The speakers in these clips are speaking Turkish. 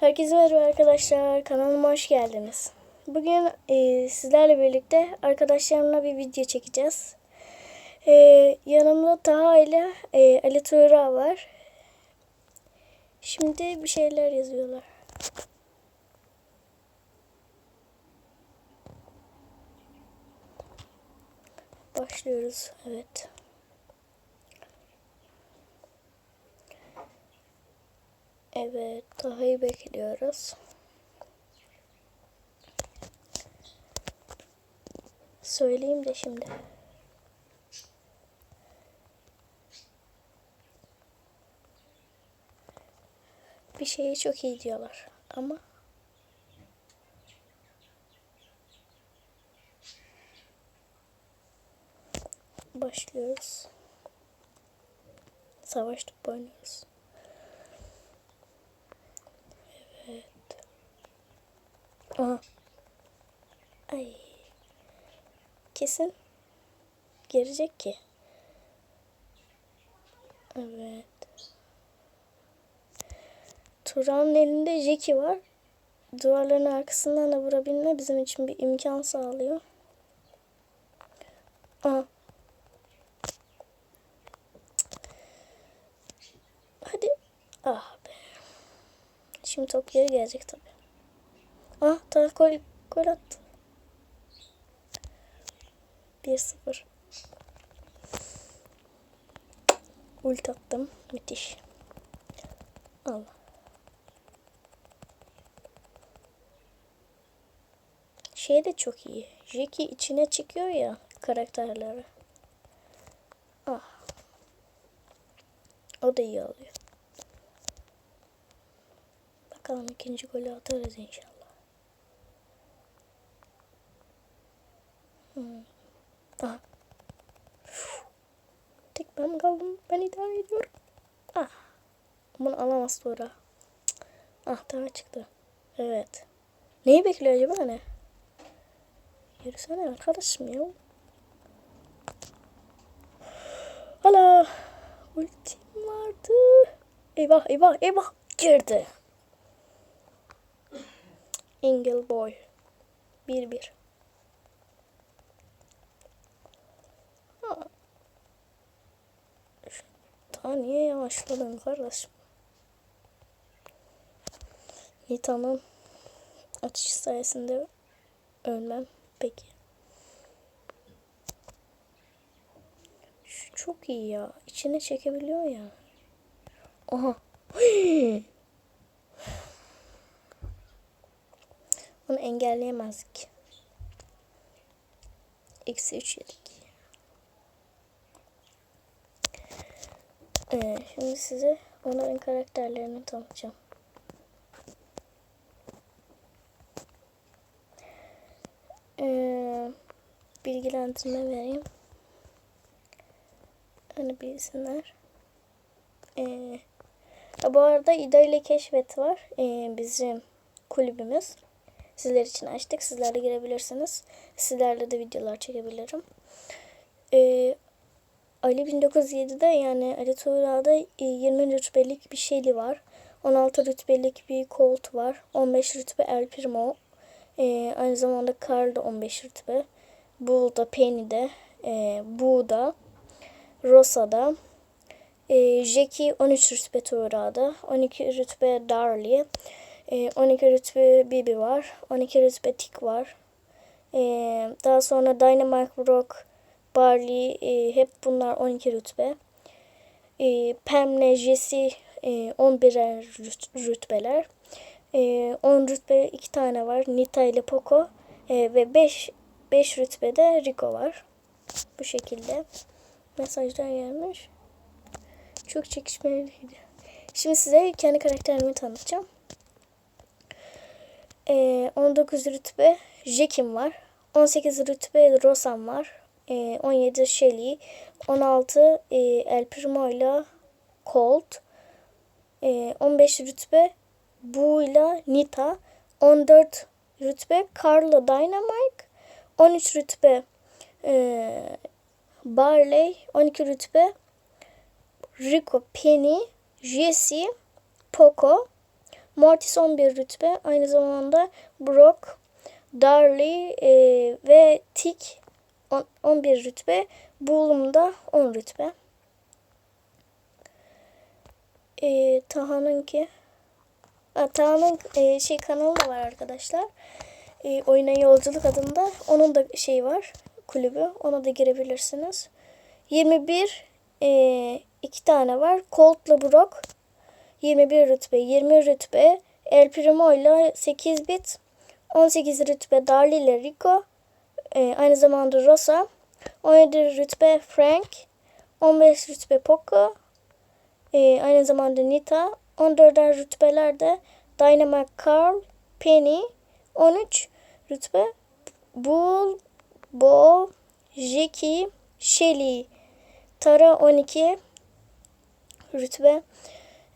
Herkese merhaba arkadaşlar. Kanalıma hoş geldiniz. Bugün e, sizlerle birlikte arkadaşlarımla bir video çekeceğiz. E, yanımda Taha ile e, Ali Tuğra var. Şimdi bir şeyler yazıyorlar. Başlıyoruz. Evet. Evet, Taha'yı bekliyoruz. Söyleyeyim de şimdi. Bir şeyi çok iyi diyorlar ama başlıyoruz. Savaş topu oynuyoruz. Aha. Ay. Kesin gelecek ki. Evet. Turan'ın elinde Jackie var. Duvarların arkasından da vurabilme bizim için bir imkan sağlıyor. Aha. Hadi. Ah be. Şimdi top geri gelecek tabii. Ah daha gol, gol attı. 1-0. Ult attım. Müthiş. Allah. Şey de çok iyi. Jackie içine çıkıyor ya karakterleri. Ah. O da iyi oluyor. Bakalım ikinci golü atarız inşallah. Hmm. Aha. Ben kaldım. Ben idare ediyorum. Ah. Bunu alamaz sonra. Ah daha çıktı. Evet. Neyi bekliyor acaba ne? Yürüsene arkadaşım ya. Hala. Ultim vardı. Eyvah eyvah eyvah. Girdi. Engel Boy. 1-1. Ta niye yavaşladın kardeşim? Nita'nın atışı sayesinde ölmem. Peki. Şu çok iyi ya. İçine çekebiliyor ya. Aha. Onu engelleyemezdik. Eksi 3 yedik. Ee, şimdi size onların karakterlerini tanıtacağım. Ee, bilgilendirme vereyim. Hani bilsinler. Ee, bu arada İda ile Keşfet var. Ee, bizim kulübümüz. Sizler için açtık. Sizler de girebilirsiniz. Sizlerle de videolar çekebilirim. Ee, Ali 1907'de yani Ali Tuğra'da 20 rütbelik bir şeyli var. 16 rütbelik bir Colt var. 15 rütbe El Primo. Ee, aynı zamanda Carl da 15 rütbe. Bull'da, Penny'de, e, Bu'da, Rosa'da. E, Jackie 13 rütbe Tuğra'da. 12 rütbe Darlie. E, 12 rütbe Bibi var. 12 rütbe Tick var. E, daha sonra Dynamite Rock, Barley e, hep bunlar 12 rütbe. E, Pam'le Jesse e, 11 rütbeler. E, 10 rütbe 2 tane var. Nita ile Poco. E, ve 5 5 rütbede Rico var. Bu şekilde mesajlar gelmiş. Çok çekişmeliydi. Şimdi size kendi karakterimi tanıtacağım. E, 19 rütbe Jekim var. 18 rütbe Rosan var. 17 Shelly, 16 e, El Primo ile Colt, 15 rütbe Bu ile Nita, 14 rütbe Carlo Dynamite, 13 rütbe e, Barley, 12 rütbe Rico Penny, Jesse, Poco, Mortis 11 rütbe. Aynı zamanda Brock, Darley e, ve Tick on- 11 rütbe. Bull'um da 10 rütbe. E, Taha'nınki Ha, Taha'nın e, şey kanalı da var arkadaşlar. E, Oyuna Yolculuk adında. Onun da şey var. Kulübü. Ona da girebilirsiniz. 21 e, iki tane var. Colt'la Brock 21 rütbe, 20 rütbe. El Primo ile 8 bit. 18 rütbe Darli ile Rico. E, aynı zamanda Rosa. 17 rütbe Frank. 15 rütbe Poco. E, aynı zamanda Nita. 14 rütbelerde Dynamite Carl, Penny. 13 rütbe Bull, Bo, Jackie, Shelly. Tara 12 rütbe.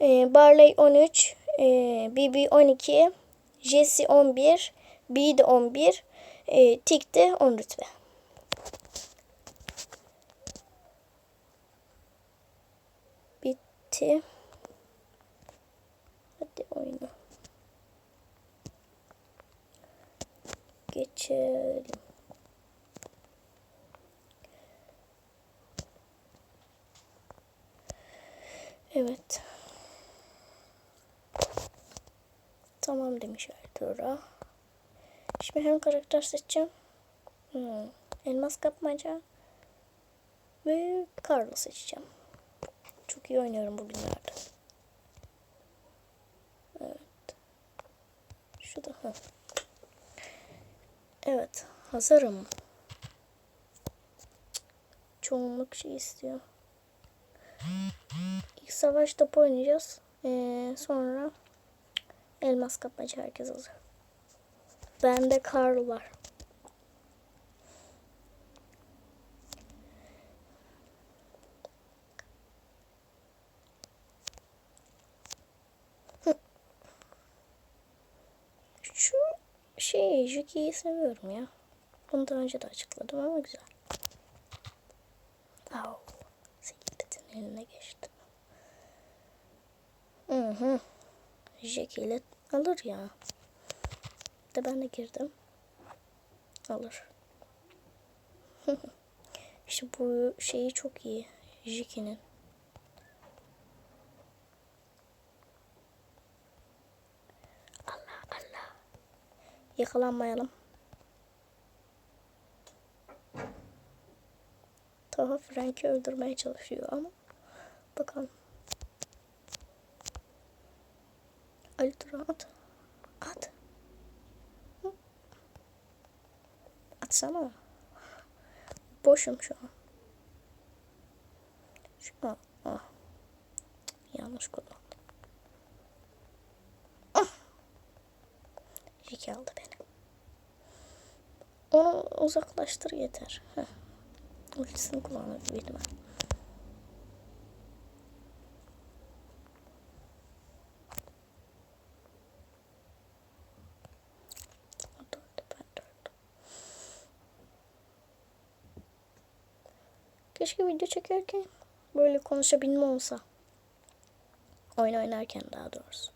E, Barley 13, e, BB 12, Jesse 11, B de 11, e, Tick de 10 rütbe. Bitti. Hadi oyna. Geçelim. Evet. Tamam demiş Ertuğrul. Şimdi hem karakter seçeceğim. Hmm. Elmas kapmaca. Ve Carl'ı seçeceğim. Çok iyi oynuyorum bugünlerde. Evet. Şu da. Evet. Hazırım. Çoğunluk şey istiyor. İlk savaş topu oynayacağız. Ee, sonra elmas kapmaca herkes hazır. Bende Karl var. Şu şey Juki'yi seviyorum ya. Bunu daha önce de açıkladım ama güzel. Au. Secret'in eline geçti. Hı hı. Jackie ile alır ya. De ben de girdim. Alır. işte bu şeyi çok iyi. Jackie'nin. Allah Allah. Yakalanmayalım. Taha Frank'i öldürmeye çalışıyor ama bakalım. Ali Turan at. At. Atsana. Boşum şu an. Şu an. Ah. Yanlış kullandım. Ah. Jiki aldı beni. Onu uzaklaştır yeter. Heh. Ultisini kullanır. O da öldü, ben de öldüm. Keşke video çekerken böyle konuşabilme olsa. Oyun oynarken daha doğrusu.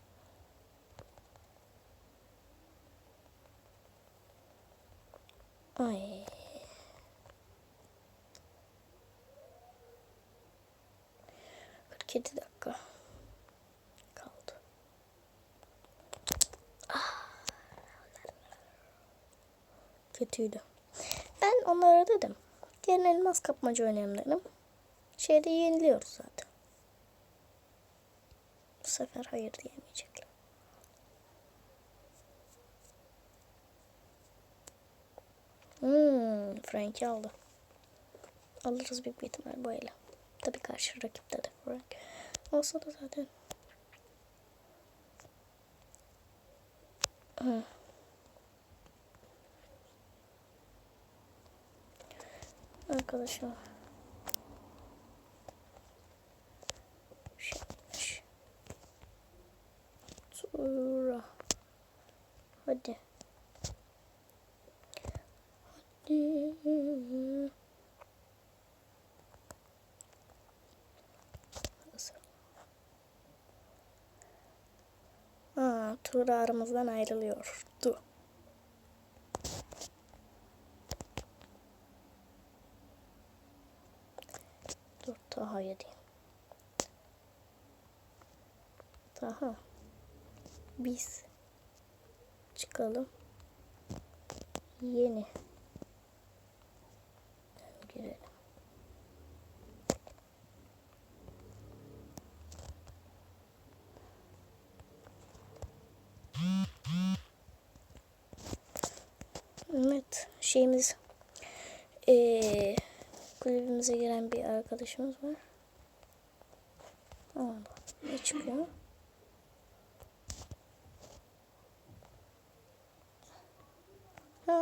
Ay. Kırk yedi dakika kaldı. Ah. Kötüydü. Ben onlara dedim. Diğer elmas kapmaca oynayalım. Şeyde yeniliyoruz zaten. Bu sefer hayır diyemeyecekler. Hmm, Frank'i aldı. Alırız bir ihtimal bu ele. Tabii karşı rakipte de Frank. Olsa da zaten. Hı. Arkadaşlar. Tura. Hadi. Hadi. Ha, Tuğra aramızdan ayrılıyor. Taha. Biz çıkalım. Yeni. Girelim. Evet, şeyimiz eee kulübümüze giren bir arkadaşımız var. Aa, ne çıkıyor?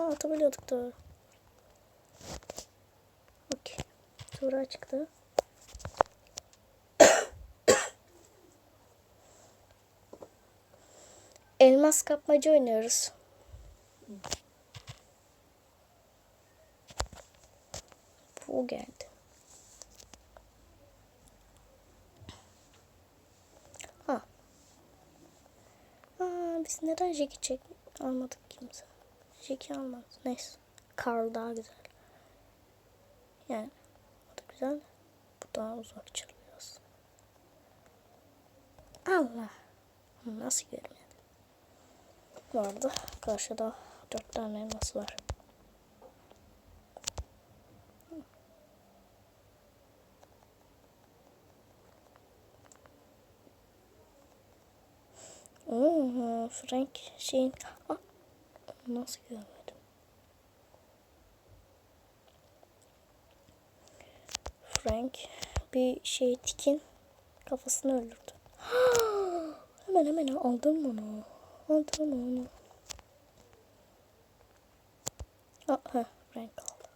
Ha atabiliyorduk doğru. Okey. Tuğra çıktı. Elmas kapmaca oynuyoruz. Bu geldi. Ha. Aa, biz neden Jack'i çek almadık kimse? Jack'i almadık. Neyse. Carl daha güzel. Yani o da güzel. Bu daha uzak çalıyor. Allah. Nasıl görmedi? Bu arada karşıda dört tane elmas var. Oo, Frank şeyin... Aa, nasıl görmedim? Frank bir şey tikin kafasını öldürdü. hemen hemen aldım onu. Aldım onu. Aa, heh, Frank aldı.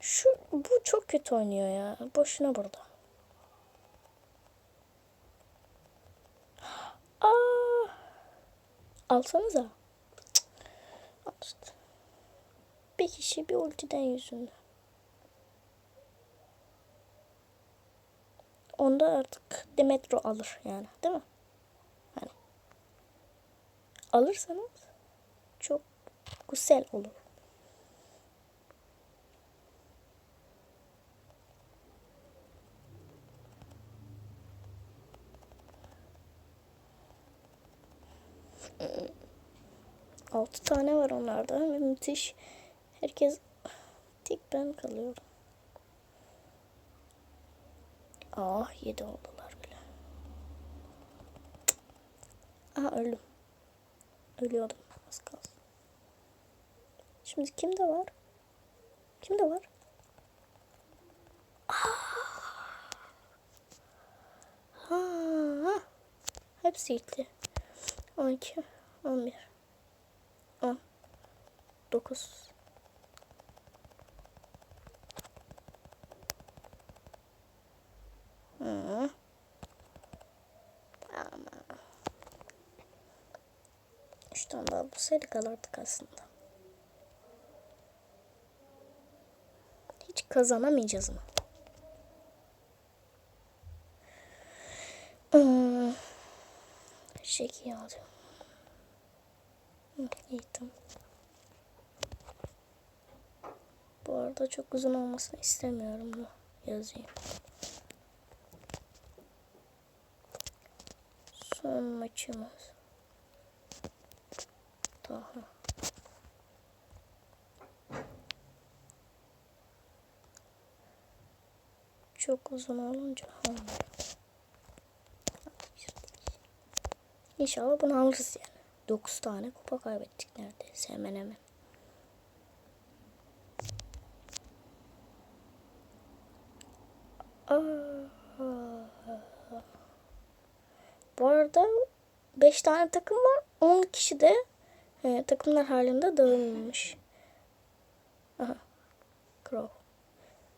Şu, bu çok kötü oynuyor ya. Boşuna burada. Aa! Alsanıza. Cık. Al. Bir kişi bir ultiden yüzünden. Onda artık Demetro alır yani değil mi? Hani alırsanız çok güzel olur. Altı tane var onlarda müthiş. Herkes tek ben kalıyorum. Ah yedi oldular bile. Aha öldüm. Ölüyordum az kalsın. Şimdi kimde var? Kimde var? Ha, hepsi gitti. 12, 11, 10, 9. Hı. Ama. Üç tane daha bulsaydık alırdık aslında. Hiç kazanamayacağız mı? Hmm. Şeki alacağım. Hı, İyi tamam. Arada çok uzun olmasını istemiyorum bunu yazayım. Son maçımız. Daha. Çok uzun olunca olmuyor. İnşallah bunu alırız yani. 9 tane kupa kaybettik neredeyse hemen hemen. Bu arada 5 tane takım var. 10 kişi de e, takımlar halinde dağılmış. Aha. Crow.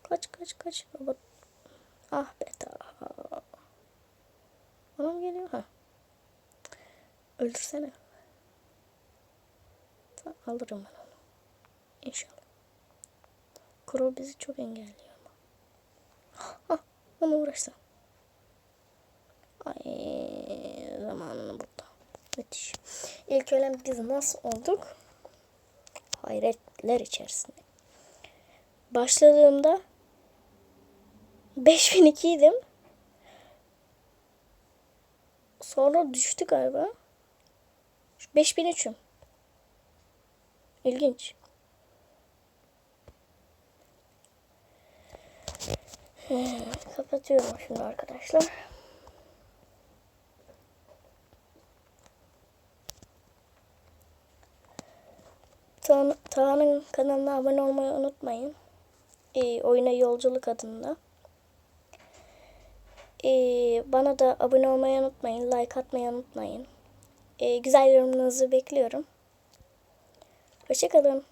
Kaç kaç kaç. Robot. Ah be daha. Ona mı geliyor? Ha. Öldürsene. Alırım ben onu. İnşallah. Crow bizi çok engelliyor ona uğraşsam. Ay zamanını burada Müthiş. İlk ölen biz nasıl olduk? Hayretler içerisinde. Başladığımda 5002 idim. Sonra düştü galiba. 5003'üm. İlginç. Kapatıyorum şimdi arkadaşlar. Ta- Taha'nın kanalına abone olmayı unutmayın. Ee, oyuna yolculuk adında. Ee, bana da abone olmayı unutmayın. Like atmayı unutmayın. Ee, güzel yorumlarınızı bekliyorum. Hoşçakalın.